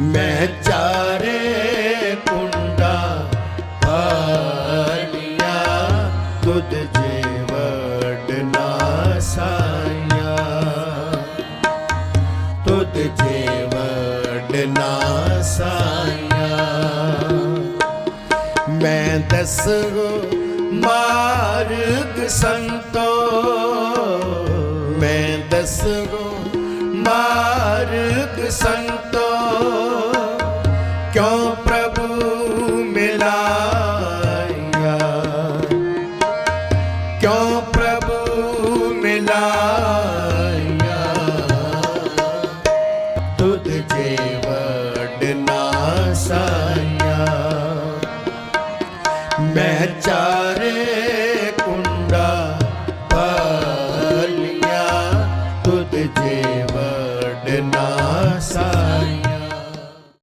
ਮੈਂ ਚਾਰੇ ਕੁੰਡਾ ਪਾਲਿਆ, ਤੁਧ ਜੇ ਵਡਨਾ ਸਾਇਆ ਤੁਧ ਜੇ ਵਡਨਾ ਸਾਇਆ ਮੈਂ ਦਸੋ ਮਾਰਗ ਸੰਤੋ। ਮੈਂ ਦਸੋ ਮਾਰਗ ਸੰਤੋ। ਕਿਉਂ ਪ੍ਰਭੂ ਮਿਲਾਇਆ? ਕਿਉਂ ਪ੍ਰਭੂ ਮਿਲਾਇਆ? ਤੁਧ ਜੇ ਵਡ ਨਾ ਸਾਇਆ। ਮੈਂ ਚਾਰੇ ਕੁੰਡਾ ਪਾਲਿਆ। ਤੁਧ ਜੇ